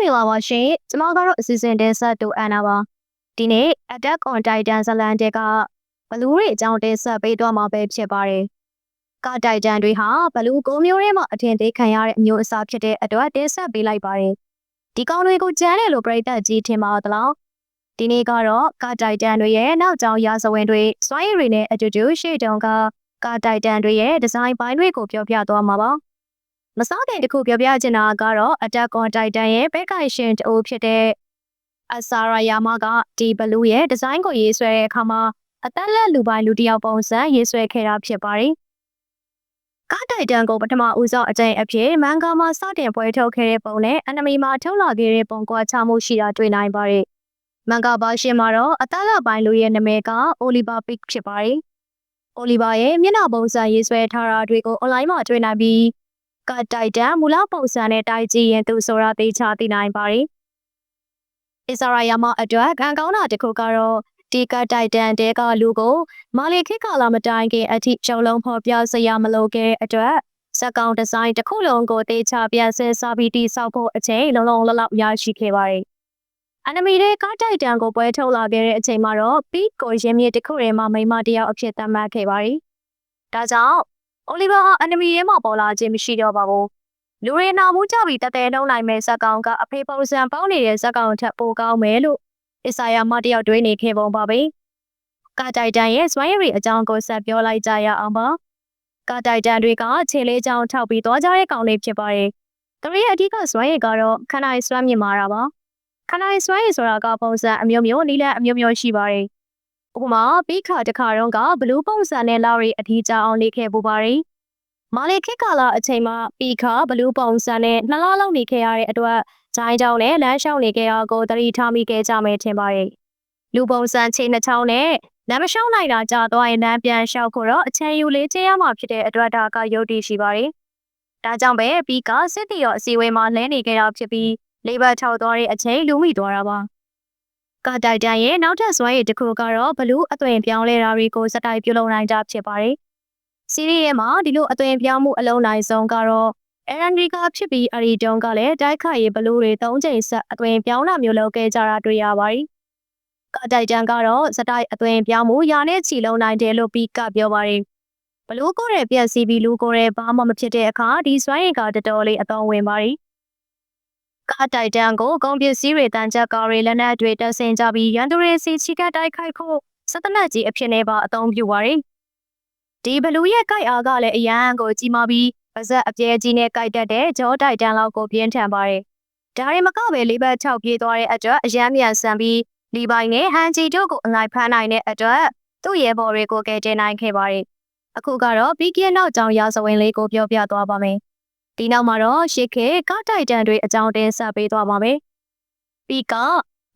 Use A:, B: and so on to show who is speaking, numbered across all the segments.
A: မင်္ဂလာပါရှင်ကျမကတော့အစီအစဉ်တင်ဆက်တူအန်နာပါဒီနေ့ Attack on Titan ဇလန်တဲ့ကဘလူးတွေအကြောင်းတင်ဆက်ပေးသွားမှာပဲဖြစ်ပါတယ်ကတိုင်တန်တွေဟာဘလူးကိုမျိုးရဲမှာအထင်သေးခံရတဲ့အမျိုးအစားဖြစ်တဲ့အတွက်တင်ဆက်ပေးလိုက်ပါတယ်ဒီကောင်တွေကိုကြမ်းတယ်လို့ပြိတ္တကြီးထင်ပါသလားဒီနေ့ကတော့ကတိုင်တန်တွေရဲ့နောက်ကျောင်းရာဇဝင်တွေစွမ်းရည်တွေနဲ့အတူတူရှေ့တုန်းကကတိုင်တန်တွေရဲ့ဒီဇိုင်းပိုင်းတွေကိုပြောပြသွားမှာပါ မစားခင်တစ်ခုပြောပြချင်တာကတော့ Attack on Titan ရဲ့ဘက်ကရှင်တူဖြစ်တဲ့အဆာရာယာမကဒီဘလူးရဲ့ဒီဇိုင်းကိုရေးဆွဲတဲ့အခါမှာအသက်လက်လူပိုင်းလူတစ်ယောက်ပုံစံရေးဆွဲခဲ့တာဖြစ်ပါတယ်။ကားတိုင်တန်ကိုပထမဦးဆုံးအကြိမ်အဖြစ်မန်ဂါမှာစတင်ပွဲထုတ်ခဲ့တဲ့ပုံနဲ့အနီမီမှာထုတ်လာခဲ့တဲ့ပုံကွာခြားမှုရှိတာတွေ့နိုင်ပါတယ်။မန်ဂါဘာရှင်မှာတော့အသက်လက်ပိုင်းလူရဲ့နာမည်ကအိုလီဗာပစ်ဖြစ်ပါတယ်။အိုလီဗာရဲ့မျက်နှာပုံစံရေးဆွဲထားတာတွေကိုအွန်လိုင်းမှာတွေ့နိုင်ပြီး ကတိုက်တန်မူလပုံစံနဲ့တိုက်ကြည့်ရင်သူဆိုတာသိချသိနိုင်ပါတယ်။အစ္စရာယာမအတွက်ကံကောင်းတာတစ်ခုကတော့ဒီကတိုက်တန်တဲကလူကိုမာလီခေတ်ကာလမတိုင်ခင်အထိရှုံလုံးဖော်ပြစရာမလိုခဲ့အတွက်စက်ကောင်ဒီဇိုင်းတစ်ခုလုံးကိုတေချပြန်ဆဲစားပြီးတိစောက်ဖို့အချိန်လုံးလုံးလလောက်ရရှိခဲ့ပါတယ်။အန်နမီတဲ့ကားတိုက်တန်ကိုပွဲထုတ်လာခဲ့တဲ့အချိန်မှာတော့ပီကိုရင်းမြစ်တစ်ခုထဲမှာမိမတယောက်အဖြစ်သတ်မှတ်ခဲ့ပါတယ်။ဒါကြောင့် အိုလီဗာဟာအန်နမီရဲမှာပေါ်လာခြင်းမရှိတော့ပါဘူး။လူတွေနာမှုကြပြီးတတဲနှုံးနိုင်မဲ့ဇက်ကောင်ကအဖေပုံစံပေါင်းနေတဲ့ဇက်ကောင်ထက်ပိုကောင်းမယ်လို့အစ္စယာမတယောက်တွေးနေခဲ့ပုံပါပဲ။ကာတိုင်တန်ရဲ့စွမ်းရည်အကြောင်းကိုဆက်ပြောလိုက်ကြရအောင်ပါ။ကာတိုင်တန်တွေကခြေလေးချောင်းထောက်ပြီးသွားကြတဲ့ကောင်တွေဖြစ်ပါတယ်။သူတို့ရဲ့အဓိကစွမ်းရည်ကတော့ခန္ဓာစွမ်းမြင်မာတာပါ။ခန္ဓာစွမ်းရည်ဆိုတာကပုံစံအမျိုးမျိုးနည်းလမ်းအမျိုးမျိုးရှိပါတယ်။ ဥပမာပြီးခါတခါတော့ကဘလူးပုံစံနဲ့လောက်ရီအထီးကြအောင်နေခဲ့ပူပါတယ်။မာလီခေတ်ကာလအချိန်မှာပြီးခါဘလူးပုံစံနဲ့နှလားလောက်နေခဲ့ရတဲ့အတွက်ဂျိုင်းတောင်းနဲ့လမ်းလျှောက်နေခဲ့ရကိုတတိထားမိခဲ့ကြမယ်ထင်ပါတယ်။လူပုံစံခြေနှချောင်းနဲ့လမ်းမလျှောက်နိုင်တာကြာသွားရင်လမ်းပြန်လျှောက်ဖို့တော့အချမ်းယူလေးကျင်းရမှာဖြစ်တဲ့အတွက်ဒါကယုတ်တိရှိပါတယ်။ဒါကြောင့်ပဲပြီးကစစ်တီရောအစီအဝေးမှာလဲနေခဲ့တာဖြစ်ပြီးလေးဘတ်ထောက်သွားတဲ့အချိန်လူမိသွားတာပါ။ ကာတိုက်တန်ရဲ့နောက်ထပ်စွမ်းရည်တစ်ခုကတော့ဘလူးအသွင်ပြောင်းလဲတာတွေကိုစတိုက်ပြုလုပ်နိုင်တာဖြစ်ပါတယ်။စီးရီးရဲ့မှာဒီလိုအသွင်ပြောင်းမှုအလုံးနိုင်ဆုံးကတော့အရန်ဒီကဖြစ်ပြီးအရီတုံးကလည်းတိုက်ခိုက်ရေးဘလူးတွေ၃ချိန်ဆက်အသွင်ပြောင်းတာမျိုးလုပ်ခဲ့ကြတာတွေ့ရပါတယ်။ကာတိုက်တန်ကတော့စတိုက်အသွင်ပြောင်းမှုရာနဲ့ချီလုံးနိုင်တယ်လို့ပြီးကပြောပါတယ်။ဘလူးကိုရဲပြက်စီးပြီးလူကိုရဲဘာမှမဖြစ်တဲ့အခါဒီစွမ်းရည်ကတော်တော်လေးအသုံးဝင်ပါတယ်။ ကာတိုက်တန်ကိုကုန်ပစ္စည်းတွေတန်ချက်ကားတွေလက်နက်တွေတက်ဆင်ကြပြီးရန်သူတွေစီချီကတိုက်ခိုက်ဖို့စက်တနက်ကြီးအဖြစ်နဲ့ပါအသုံးပြုပါတယ်။ဒီဘလူးရဲ့ကြိုက်အားကလည်းအရန်ကိုကြီးမားပြီးပါဇက်အပြဲကြီးနဲ့ကြိုက်တတ်တဲ့ဂျောတိုက်တန်လောက်ကိုပြင်းထန်ပါတယ်။ဒါရီမကပဲလေးဘက်6ပြေးသွားတဲ့အတွက်အရန်မြန်ဆန်ပြီးလီပိုင်နဲ့ဟန်ဂျီတို့ကိုအနိုင်ဖမ်းနိုင်တဲ့အတွက်သူ့ရဲဘော်တွေကိုကယ်တင်နိုင်ခဲ့ပါတယ်။အခုကတော့ဘီကင်းနောက်ကြောင်ရာဇဝင်လေးကိုပြောပြသွားပါမယ်။ ဒီနောက်မှာတော့ရှစ်ခေကတိုက်တန်တွေအကြောင်းတင်ဆက်ပေးသွားပါမယ်။ပြီးက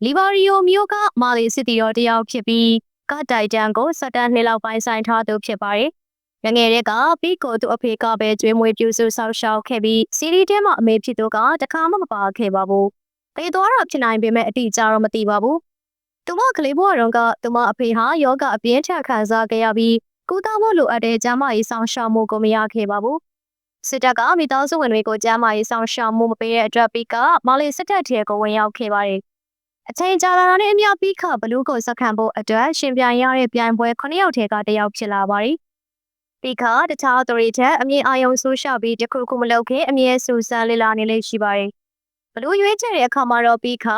A: လီဘာရီယိုမျိုးကမာလီစစ်တီတော်တယောက်ဖြစ်ပြီးကတိုက်တန်ကိုစတန်နှစ်လောက်ပိုင်းဆိုင်ထားသူဖြစ်ပါတယ်။ငငယ်တဲ့ကပြီးကိုသူ့အဖေကပဲကျွေးမွေးပြုစုဆောက်ရှောက်ခဲ့ပြီးစီရီတဲမှာအမေဖြစ်သူကတခါမှမပါခဲ့ပါဘူး။တေသွားတော့ဖြစ်နိုင်ပေမဲ့အတိအကျတော့မသိပါဘူး။သူမကလေးဘဝတုန်းကသူမအဖေဟာယောဂအပြင်းထန်ခံစားခဲ့ရပြီးကုသဖို့လိုအပ်တဲ့ကျန်းမာရေးဆောင်ရှောက်မှုကိုမရခဲ့ပါဘူး။ စစ်တပ်ကမိသားစုဝင်တွေကိုကျန်းမာရေးဆောင်ရှောက်မှုမပေးတဲ့အတွက်ပြီးကမလေးစစ်တပ်ထဲကိုဝင်ရောက်ခဲ့ပါတယ်။အချိန်ကြာလာတဲ့နဲ့အမျှပြီးခဘလူးကိုစက္ကန့်ဖို့အတွက်ရှင်ပြိုင်ရတဲ့ပြိုင်ပွဲ9ယောက်ထဲကတစ်ယောက်ဖြစ်လာပါတယ်။ဒီခါတခြားသူတွေထက်အမြင့်အာရုံဆိုးရှောက်ပြီးတခုခုမလုပ်ခင်အမြဲစူးစမ်းလေ့လာနေလေရှိပါတယ်။ဘလို့ရွေးချယ်တဲ့အခါမှာတော့ပြီးခါ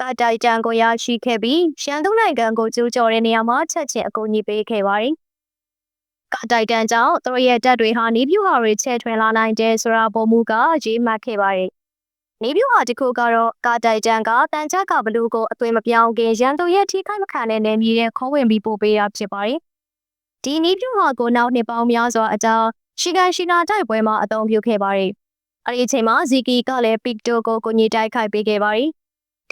A: ကတိုက်တန်ကိုရရှိခဲ့ပြီးရှမ်းသူနိုင်ငံကိုကျူးကျော်တဲ့နေရာမှာချက်ချင်းအကူအညီပေးခဲ့ပါတယ်။က တိုက်တန်ကြောင့်သူတို့ရဲ့တပ်တွေဟာနေပြူဟာတွေချဲ့ထွင်လာနိုင်တဲ့ဆိုတာပုံမူကရေးမှတ်ခဲ့ပါတယ်။နေပြူဟာတစ်ခုကတော့ကတိုက်တန်ကတန်ချက်ကဘလူးကိုအသွင်မပြောင်းခင်ရန်သူရဲ့ထိခိုက်မခံတဲ့နေမြေရဲ့ခေါ်ဝင်ပြီးပို့ပေးတာဖြစ်ပါတယ်။ဒီနီးပြူဟာကိုနောက်နှစ်ပေါင်းများစွာအကြာရှီကန်ရှီနာတိုက်ပွဲမှာအသုံးပြုခဲ့ပါတယ်။အဲဒီအချိန်မှာဇီကီကလည်းပစ်တိုကိုကိုညီတိုက်ခိုက်ပေးခဲ့ပါတယ်။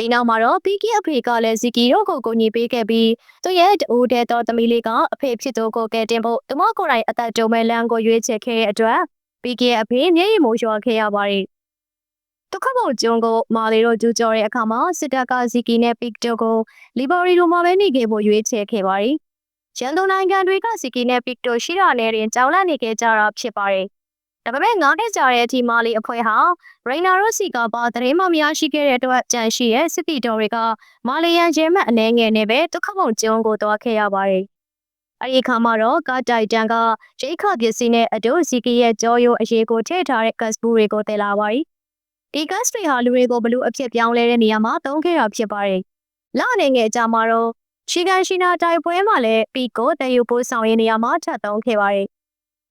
A: ဒီနောက်မှာတော့ပီကီအဖေကလည်းဇီကီတို့ကိုကိုညီပေးခဲ့ပြီးသူရဲ့တူတဲ့တော်သမီးလေးကအဖေဖြစ်သူကိုကဲတင်ဖို့သူမကိုယ်တိုင်အသက်တုံးမဲ့လမ်းကိုရွေးချယ်ခဲ့တဲ့အတွက်ပီကီရဲ့အဖေမျက်ရည်မိုးလျှော်ခဲ့ရပါတယ်။တခါမှကျုံကိုမာလီတို့ကျူးကျော်တဲ့အခါမှာစစ်တပ်ကဇီကီနဲ့ပစ်တိုကိုလီဘော်ရီတို့မှာပဲနေခဲ့ဖို့ရွေးချယ်ခဲ့ပါတယ်။ရန်ကုန်နိုင်ငံတွေကစီကီနဲ့ပီကတိုရှိတာနဲ့ရင်ကြောင်းလန့်နေခဲ့ကြတာဖြစ်ပါတယ် ဒါပေမဲ့ငါးနှစ်ကြာတဲ့အထိမာလီအဖွဲ့ဟာရိနာရိုစီကပါသတင်းမမရရှိခဲ့တဲ့အတွက်ကြန့်ရှိရဲ့စစ်တီတော်တွေကမာလီယန်ဂျဲမတ်အနေငယ်နဲ့ပဲဒုက္ခမုံကျုံကိုတွားခဲ့ရပါတယ်။အဲဒီခါမှာတော့ကာတိုင်တန်ကဂျိတ်ခပစ္စည်းနဲ့အတူစီကီရဲ့ကြောရိုးအရေးကိုထည့်ထားတဲ့ကတ်စပူတွေကိုတည်လာပါတယ်။ဒီကတ်စတွေဟာလူတွေကိုဘလို့အဖြစ်ပြောင်းလဲတဲ့နေရာမှာသုံးခဲ့တာဖြစ်ပါတယ်။လအနေငယ်အကြမှာတော့ချီကန်ရှိနာတိုက်ပွဲမှာလည်းပီကိုတည်ယူပို့ဆောင်ရေးနေရာမှာထပ်သုံးခဲ့ပါတယ်။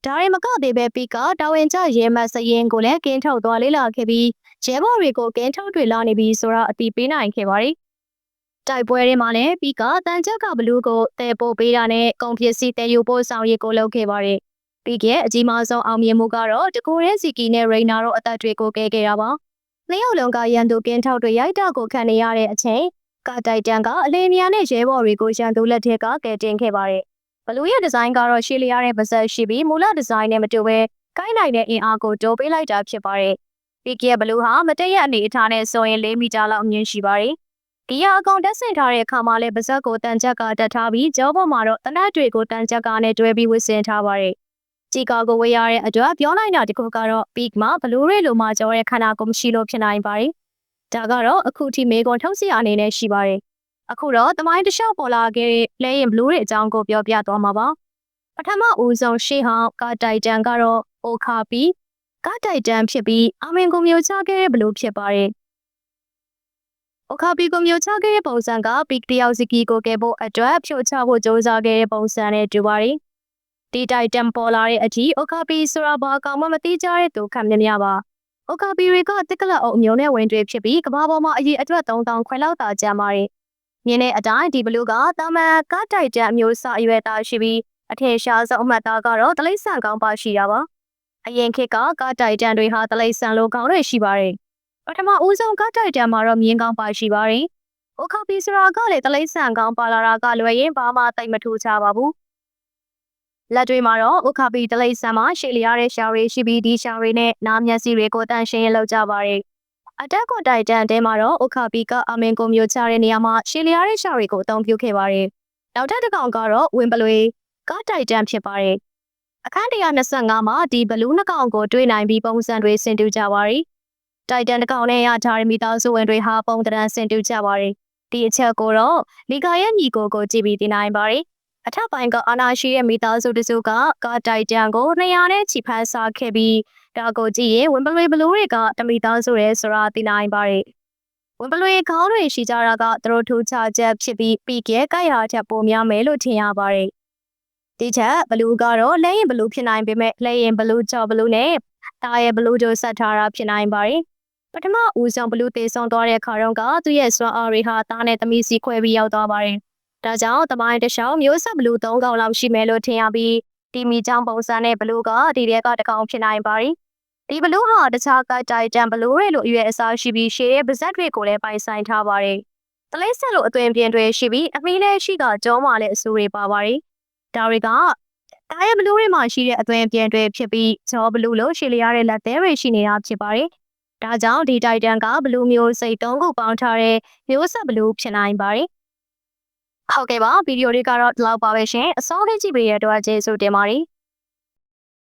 A: ဒါရင်မကသေးပဲပီကတာဝန်ကျရဲမတ်စရင်ကိုလည်းကင်းထုတ်သွားလေးလာခဲ့ပြီးရဲဘော်တွေကိုကင်းထုတ်တွေလာနေပြီးဆိုတာအတိပေးနိုင်ခဲ့ပါတယ်။တိုက်ပွဲတွေမှာလည်းပီကတန်ချက်ကဘလူးကိုတဲပို့ပေးတာနဲ့ကုန်ပစ္စည်းတဲယူပို့ဆောင်ရေးကိုလုပ်ခဲ့ပါတယ်။ပီရဲ့အကြီးမားဆုံးအောင်မြင်မှုကတော့တကူရဲစီကီနဲ့ရိနာတို့အသက်တွေကိုကဲခဲ့တာပါ။နှစ်ယောက်လုံးကရန်သူကင်းထုတ်တွေရိုက်တာကိုခံနေရတဲ့အချိန်ကတိုက်တန်ကအလေးမြားနဲ့ရဲဘော်တွေကိုရန်သူလက်ထက်ကကဲတင်ခဲ့ပါတယ်။ ဘလူးရဲ့ဒီဇိုင်းကတော့ရှေ့လျားတဲ့ပါဇက်ရှိပြီးမူလဒီဇိုင်းနဲ့မတူဘဲကိုင်းနိုင်တဲ့အင်အားကိုတိုးပေးလိုက်တာဖြစ်ပါတယ်။ Peak ရဲ့ဘလူးဟာမတည့်ရအနေအထားနဲ့ဆိုရင်၄မီတာလောက်အမြင့်ရှိပါတယ်။ဒီဟာအကောင်တက်ဆင်ထားတဲ့အခါမှာလည်းပါဇက်ကိုတန်ချက်ကတက်ထားပြီးကြောပေါ်မှာတော့တနတ်တွေကိုတန်ချက်ကနဲ့တွဲပြီးဝစ်ဆင်ထားပါတယ်။ချီကာကိုဝေးရတဲ့အတွက်ပြောနိုင်တာဒီခုကတော့ Peak မှာဘလူးတွေလိုမှကြောတဲ့ခန္ဓာကိုယ်မရှိလို့ဖြစ်နိုင်ပါတယ်။ဒါကတော့အခုထိမေကွန်ထုတ်စရာအနေနဲ့ရှိပါတယ်။ အခုတော့တမိုင်းတစ်လျှောက်ပေါ်လာခဲ့တဲ့လဲရင်ဘလူးတွေအကြောင်းကိုပြောပြသွားမှာပါ။ပထမဦးဆုံးရှေ့ဟောင်းကတိုက်တန်ကတော့အိုခါပီကတိုက်တန်ဖြစ်ပြီးအမင်ကိုမျိုးချခဲ့တဲ့ဘလူးဖြစ်ပါတယ်။အိုခါပီကိုမျိုးချခဲ့တဲ့ပုံစံကပီကတယောက်စီကီကိုကဲဖို့အတွက်ဖြိုချဖို့ကြိုးစားခဲ့တဲ့ပုံစံနဲ့တူပါတယ်။ဒီတိုက်တန်ပေါ်လာတဲ့အထိအိုခါပီဆိုတာဘာကောင်မှမသိကြတဲ့သူခံမြင်များပါ။အိုခါပီတွေကတစ်ကလအုပ်အမျိုးနဲ့ဝင်တွေဖြစ်ပြီးကဘာပေါ်မှာအရေးအတွက်3000ခွဲလောက်တာကျန်ပါတယ်။ မြင်တဲ့အတိုင်းဒီဘလူးကတာမန်ကတိုက်တဲ့အမျိုးအစားအရွယ်သားရှိပြီးအထင်ရှားဆုံးအမှတ်သားကတော့တလိဆန်ကောင်းပါရှိတာပါအရင်ခေတ်ကကတိုက်တန်တွေဟာတလိဆန်လိုကောင်းတွေရှိပါတယ်ပထမဦးဆုံးကတိုက်တန်မှာတော့မြင်းကောင်းပါရှိပါတယ်အိုခပီဆိုတာကလည်းတလိဆန်ကောင်းပါလာတာကလွယ်ရင်ဘာမှတိတ်မထူချပါဘူးလက်တွေမှာတော့ဥခပီတလိဆန်မှာရှေ့လျားတဲ့ရှာတွေရှိပြီးဒီရှာတွေနဲ့နားမျက်စိတွေကိုတန့်ရှင်းရလောက်ကြပါတယ် အတက်ကွန်တိုက်တန်တဲမှာတော့ဥခပီကအမင်ကိုမျိုးချတဲ့နေရာမှာရှေ့လျားတဲ့ရှာတွေကိုအသုံးပြုခဲ့ပါတယ်။နောက်ထပ်တစ်ကောင်ကတော့ဝင်းပလွေကတိုက်တန်ဖြစ်ပါတယ်။အခန်း125မှာဒီဘလူးနှကောင်ကိုတွေ့နိုင်ပြီးပုံစံတွေဆင်တူကြပါတယ်။တိုက်တန်တစ်ကောင်နဲ့ရထားတဲ့မိသားစုဝင်တွေဟာပုံတရံဆင်တူကြပါတယ်။ဒီအချက်ကိုတော့လီကာရဲ့ညီကိုကိုကြည့်ပြီးသိနိုင်ပါတယ်။ အထက်ပိုင်းကအာနာရှိရဲ့မိသားစုတစုကကာတိုက်တန်ကို200နဲ့ချီဖန်စားခဲ့ပြီးဒါကိုကြည့်ရင်ဝင်ပလွေဘလူးတွေကတမိသားစုရဲဆိုတာသိနိုင်ပါတယ်။ဝင်ပလွေခေါင်းတွေရှိကြတာကသူတို့ထူးခြားချက်ဖြစ်ပြီးပီကဲကိုက်ရာချက်ပိုများမယ်လို့ထင်ရပါတယ်။ဒီချက်ဘလူးကတော့လဲရင်ဘလူးဖြစ်နိုင်ပေမဲ့လဲရင်ဘလူးကြော်ဘလူးနဲ့တာရဲ့ဘလူးတို့ဆက်ထားတာဖြစ်နိုင်ပါတယ်။ပထမဦးဆုံးဘလူးတေဆုံးသွားတဲ့ခါတော့ကသူ့ရဲ့စွမ်းအားတွေဟာတားနဲ့သမီးစီခွဲပြီးရောက်သွားပါတယ်။ ဒါကြောင့်တမိုင်းတစ်လျှောက်မျိုးဆက်ဘလူး၃កောင်လောက်ရှိမယ်လို့ထင်ရပြီးတီမီချောင်းပုံစံနဲ့ဘလူးကဒီတဲကတကောင်ဖြစ်နိုင်ပါတယ်။ဒီဘလူးဟာတခြားကတိုက်တန်ဘလူးတွေလိုအရွယ်အစားရှိပြီးရှေးရဲ့ပါဇက်တွေကိုလည်းပိုင်ဆိုင်ထားပါတယ်။တလိမ့်ဆက်လိုအသွင်ပြင်တွေရှိပြီးအမီးလည်းရှိကကြောမှာလည်းအဆူတွေပါပါတယ်။ဒါတွေကတာရဲ့ဘလူးတွေမှာရှိတဲ့အသွင်ပြင်တွေဖြစ်ပြီးကြောဘလူးလို့ရှေ့လျားတဲ့လက်သေးတွေရှိနေတာဖြစ်ပါတယ်။ဒါကြောင့်ဒီတိုက်တန်ကဘလူးမျိုးစိတ်သုံးခုပေါင်းထားတဲ့မျိုးဆက်ဘလူးဖြစ်နိုင်ပါတယ်။ ဟုတ်ကဲ့ပါဗီဒီယိုလေးကတော့ဒီလောက်ပါပဲရှင်အစောလေးကြည့်ပေးရတဲ့အတွက်ကျေးဇူးတင်ပါတယ်။